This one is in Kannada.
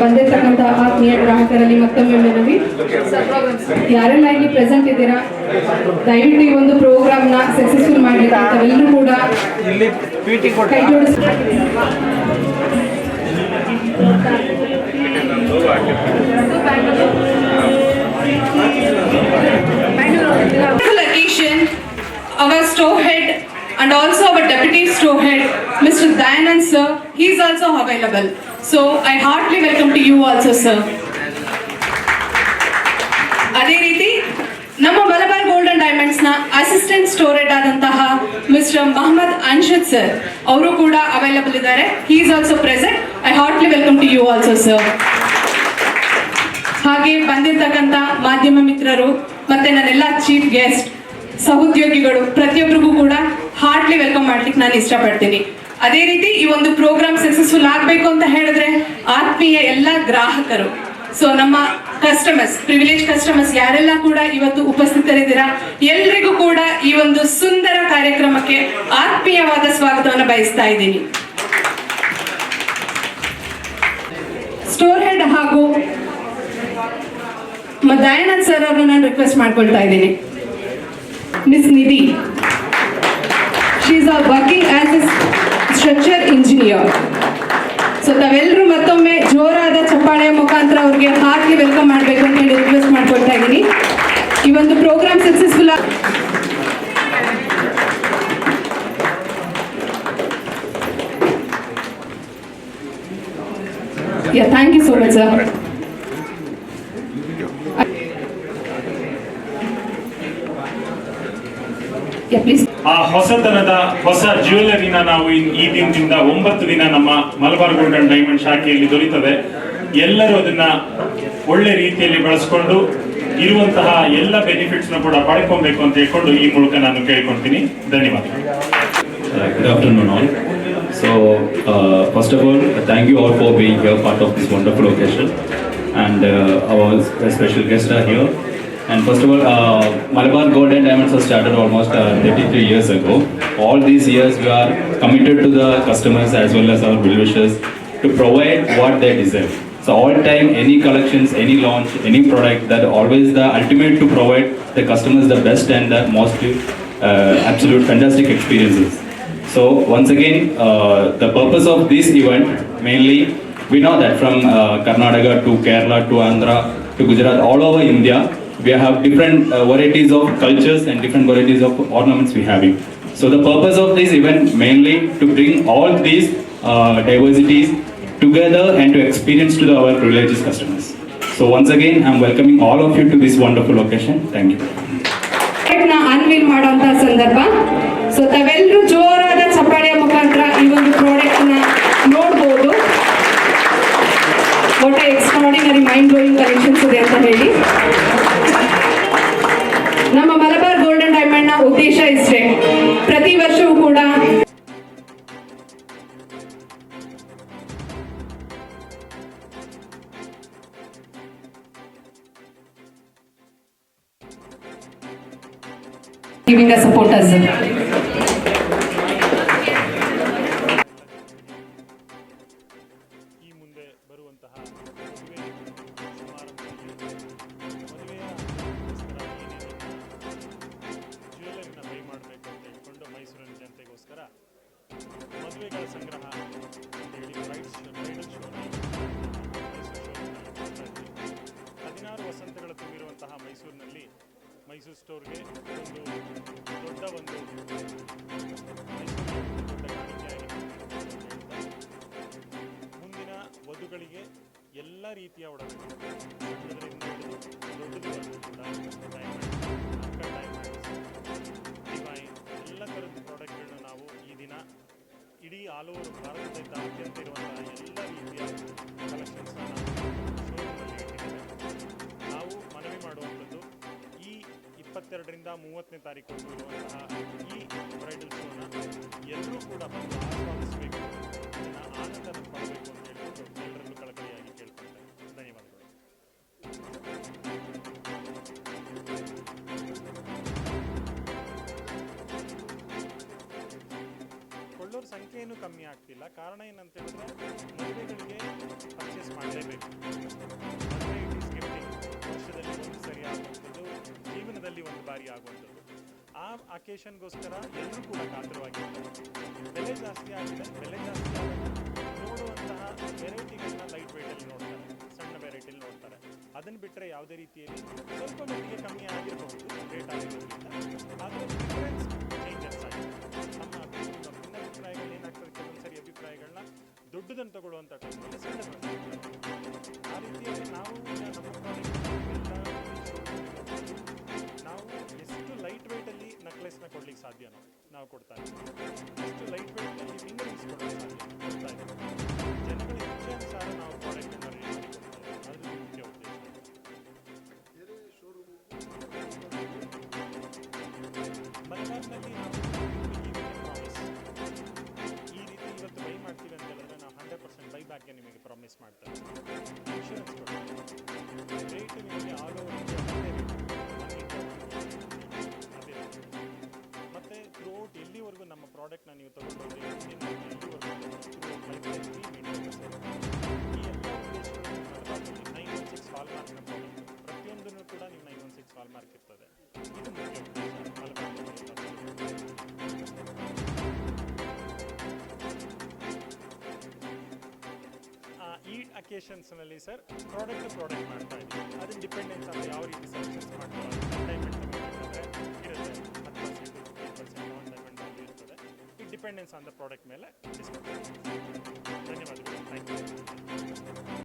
ಬಂದಿರ್ತಕ್ಕಂಥ ಆತ್ಮೀಯ ಗ್ರಾಹಕರಲ್ಲಿ ಮತ್ತೊಮ್ಮೆ ಮನವಿ. ಯಾರೆಲ್ಲ ಇಲ್ಲಿ ಪ್ರೆಸೆಂಟ್ ಇದ್ದೀರಾ? ದಯವಿಟ್ಟು ಈ ಒಂದು ಪ್ರೋಗ್ರಾಮ್ನ ಸಕ್ಸಸ್ಫುಲ್ ಮಾಡಲಿಕ್ಕೆ ಕೂಡ ಕೈ ಜೋಡಿಸ. Our store head and also our deputy store head, Mr. Dayanand sir, he is also available. So I heartily welcome to you also sir. ಅದೇ ರೀತಿ ನಮ್ಮ ಮಲಬಾರ್ ಗೋಲ್ಡನ್ ಡೈಮಂಡ್ಸ್ನ ಅಸಿಸ್ಟೆಂಟ್ ಸ್ಟೋರ್ ಹೆಡ್ ಆದಂತಹ ಮಿಸ್ಟರ್ ಮೊಹಮ್ಮದ್ ಅನ್ಶದ್ ಸರ್ ಅವರು ಕೂಡ ಅವೈಲಬಲ್ ಇದ್ದಾರೆ he is also present I heartly welcome to you also sir ಹಾಗೆ ಬಂದಿರ್ತಕ್ಕಂಥ ಮಾಧ್ಯಮ ಮಿತ್ರರು ಮತ್ತೆ ನನ್ನೆಲ್ಲ ಚೀಫ್ ಗೆಸ್ಟ್ ಸಹೋದ್ಯೋಗಿಗಳು ಪ್ರತಿಯೊಬ್ಬರಿಗೂ ಕೂಡ ಹಾರ್ಟ್ಲಿ ವೆಲ್ಕಮ್ ಮಾಡ್ಲಿಕ್ಕೆ ನಾನು ಇಷ್ಟಪಡ್ತೀನಿ. ಅದೇ ರೀತಿ ಈ ಒಂದು ಪ್ರೋಗ್ರಾಮ್ ಸಕ್ಸಸ್ಫುಲ್ ಆಗಬೇಕು ಅಂತ ಹೇಳಿದ್ರೆ ಆತ್ಮೀಯ ಎಲ್ಲ ಗ್ರಾಹಕರು ಸೊ ನಮ್ಮ ಕಸ್ಟಮರ್ಸ್ ಪ್ರಿವಿಲೇಜ್ ಕಸ್ಟಮರ್ಸ್ ಯಾರೆಲ್ಲ ಕೂಡ ಇವತ್ತು ಉಪಸ್ಥಿತರಿದ್ದೀರಾ, ಎಲ್ರಿಗೂ ಕೂಡ ಈ ಒಂದು ಸುಂದರ ಕಾರ್ಯಕ್ರಮಕ್ಕೆ ಆತ್ಮೀಯವಾದ ಸ್ವಾಗತವನ್ನು ಬಯಸ್ತಾ ಇದ್ದೀನಿ. ಸ್ಟೋರ್ ಹೆಡ್ ಹಾಗೂ ದಯಾನಂದ್ ಸರ್ ಅವರು ನಾನು ರಿಕ್ವೆಸ್ಟ್ ಮಾಡ್ಕೊಳ್ತಾ ಇದ್ದೀನಿ. Miss Nidhi she is working as a structure engineer so ತಾವೆಲ್ಲರೂ ಮತ್ತೊಮ್ಮೆ ಜೋರಾದ ಚಪ್ಪಾಳೆಯ ಮುಖಾಂತರ ಅವ್ರಿಗೆ ಹಾಕಿ ವೆಲ್ಕಮ್ ಮಾಡಬೇಕು ಅಂತ ಹೇಳಿ ರಿಕ್ವೆಸ್ಟ್ ಮಾಡ್ಕೊಳ್ತಾ ಇದ್ದೀನಿ. ಈ ಒಂದು program successful yeah thank you so much sir yeah please ಆ ಹೊಸತನದ ಹೊಸ ಜ್ಯುವೆಲರಿನ ನಾವು ಈ ದಿನದಿಂದ ಒಂಬತ್ತು ದಿನ ನಮ್ಮ ಮಲಬಾರ್ ಗೋಲ್ಡನ್ ಡೈಮಂಡ್ ಶಾಖೆಯಲ್ಲಿ ದೊರೀತದೆ. ಎಲ್ಲರೂ ಅದನ್ನ ಒಳ್ಳೆ ರೀತಿಯಲ್ಲಿ ಬಳಸ್ಕೊಂಡು ಇರುವಂತಹ ಎಲ್ಲ ಬೆನಿಫಿಟ್ಸ್ ಕೂಡ ಪಡ್ಕೊಬೇಕು ಅಂತ ಹೇಳ್ಕೊಂಡು ಈ ಮೂಲಕ ನಾನು ಕೇಳ್ಕೊಂತೀನಿ ಧನ್ಯವಾದ good afternoon all so first of all thank you all for here part of this wonderful occasion and our special guest are here. And first of all, uh, Malabar Gold and Diamonds was started almost uh, 33 years ago. All these years, we are committed to the customers as well as our well-wishers to provide what they deserve. So all time, any collections, any launch, any product, that always the ultimate to provide the customers the best and the most uh, absolute fantastic experiences. So once again, uh, the purpose of this event mainly, we know that from uh, Karnataka to Kerala to Andhra to Gujarat, all over India, we have different uh, varieties of cultures and different varieties of ornaments we having. So the purpose of this event mainly to bring all these uh, diversities together and to experience to the, our religious customers. So once again, I'm welcoming all of you to this wonderful occasion. Thank you. ನ ಅನ್ವೀಲ್ ಮಾಡುವಂತ ಸಂದರ್ಭ ಸೊ ತಾವೆಲ್ಲರೂ ಜೋರಾದ ಉದ್ದೇಶ ಇಷ್ಟೇ ಪ್ರತಿ ವರ್ಷವೂ ಕೂಡ giving us support as well. ಸಂಗ್ರಹ ಹದಿನಾರು ವಸಂತಗಳು ತುಂಬಿರುವಂತಹ ಮೈಸೂರಿನಲ್ಲಿ ಮೈಸೂರು ಸ್ಟೋರ್ಗೆ ಒಂದು ದೊಡ್ಡ ಒಂದು ಮುಂದಿನ ವಧುಗಳಿಗೆ ಎಲ್ಲ ರೀತಿಯ ಡೈಮಂಡ್ಸ್ ಡಿವೈನ್ ಎಲ್ಲ ಥರದ ಪ್ರಾಡಕ್ಟ್ಗಳನ್ನ ನಾವು ಇಡೀ ಆಲ್ ಓವರ್ ಭಾರತದಾದ್ಯಂತ ಇರುವಂತಹ ಎಲ್ಲ ರೀತಿಯ ಕಲೆಕ್ಷನ್ಸ್ನ ನಾವು ಮನವಿ ಮಾಡುವಂಥದ್ದು ಈ ಇಪ್ಪತ್ತೆರಡರಿಂದ ಮೂವತ್ತನೇ ತಾರೀಕು ಇರುವಂತಹ ಈ ಬ್ರೈಡಲ್ ಶೋನ ಎಲ್ಲರೂ ಕೂಡ ಬಂದು ಆಸ್ವಾದಿಸಬೇಕು. ಏನು ಕಮ್ಮಿ ಆಗ್ತಿಲ್ಲ. ಕಾರಣ ಏನಂತ ಹೇಳಿದ್ರೆ ಮಹಿಳೆಗಳಿಗೆ ಪರ್ಚೇಸ್ ಮಾಡಲೇಬೇಕು. ವರ್ಷದಲ್ಲಿ ಒಂದು ಸರಿ ಜೀವನದಲ್ಲಿ ಒಂದು ಬಾರಿ ಆಗುವಂಥದ್ದು. ಆ ಅಕೇಶನ್ಗೋಸ್ಕರ ಎಲ್ಲರೂ ಕೂಡ ಕಾತರವಾಗಿರ್ತಾರೆ. ಬೆಲೆ ಜಾಸ್ತಿ ಆಗಿದೆ ಬೆಲೆ ಜಾಸ್ತಿ ಆಗಿದೆ ನೋಡುವಂತಹ ವೆರೈಟಿಗಳನ್ನ ಲೈಟ್ ವೆಯ್ಟಲ್ಲಿ ನೋಡ್ತಾರೆ, ಸಣ್ಣ ವೆರೈಟಿಲಿ ನೋಡ್ತಾರೆ. ಅದನ್ನು ಬಿಟ್ಟರೆ ಯಾವುದೇ ರೀತಿಯಲ್ಲಿ ಸ್ವಲ್ಪ ಮಟ್ಟಿಗೆ ಕಮ್ಮಿ ಆಗಿರಬಹುದು, ರೇಟ್ ಆಗಿರೋದ್ರಿಂದ. ಆದರೆ ದೊಡ್ಡದನ್ನು ತಗೊಳ್ಳುವಂಥ ಆ ನಾವು ನಾವು ಎಷ್ಟು ಲೈಟ್ ವೆಯ್ಟಲ್ಲಿ ನೆಕ್ಲೆಸ್ನ ಕೊಡ್ಲಿಕ್ಕೆ ಸಾಧ್ಯ ನಾವು ಕೊಡ್ತಾ ಇದ್ದೀವಿ. ಎಷ್ಟು ಲೈಟ್ ವೆಯ್ಟಲ್ಲಿ ಫಿಂಗರಿಂಗ್ಸ್ ಸಾಧ್ಯ ಕೊಡ್ತಾ ಇದ್ದೀವಿ. ನಾವು ಪ್ರಾಡಕ್ಟನ್ನು ರೆಡಿ ಮಾಡಿ ಕೊಡ್ತಾ ಇದ್ದೀವಿ. ಅದು ಮುಖ್ಯ ಉದ್ದೇಶ. ನಾವು ನಿಮಗೆ ಪ್ರಾಮಿಸ್ ಮಾಡ್ತಾರೆ ಕೊಡ್ತೀವಿ ರೇಟ್ ನಿಮಗೆ ಓವರ್ ಮತ್ತು ಥ್ರೂಔಟ್ ಎಲ್ಲಿವರೆಗೂ ನಮ್ಮ ಪ್ರಾಡಕ್ಟ್ನ ನೀವು ತಗೊಂಡು ಒನ್ ಪ್ರಾಡಕ್ಟ್ ಪ್ರತಿಯೊಂದನ್ನು ಕೂಡ ನಿಮ್ಮ nine one six hallmark ಇರ್ತದೆ ಈ ಅಕೇಶನ್ಸ್ನಲ್ಲಿ ಸರ್ ಪ್ರಾಡಕ್ಟ್ ಪ್ರಾಡಕ್ಟ್ ಮಾಡ್ತಾ ಇದ್ದೀವಿ. ಅದನ್ನ ಡಿಪೆಂಡೆನ್ಸ್ ಅಂದ್ರೆ ಯಾವ ರೀತಿ ಸೆಲೆಕ್ಷನ್ಸ್ ಮಾಡ್ತಾರೆ ಡೈಮಂಡ್ ತಗೋಬೇಕಾದ್ರೆ ಇರುತ್ತೆ ಹತ್ತು ಈ ಡಿಪೆಂಡೆನ್ಸ್ ಆನ್ ದ ಪ್ರಾಡಕ್ಟ್ ಮೇಲೆ ಧನ್ಯವಾದಗಳು. Thank you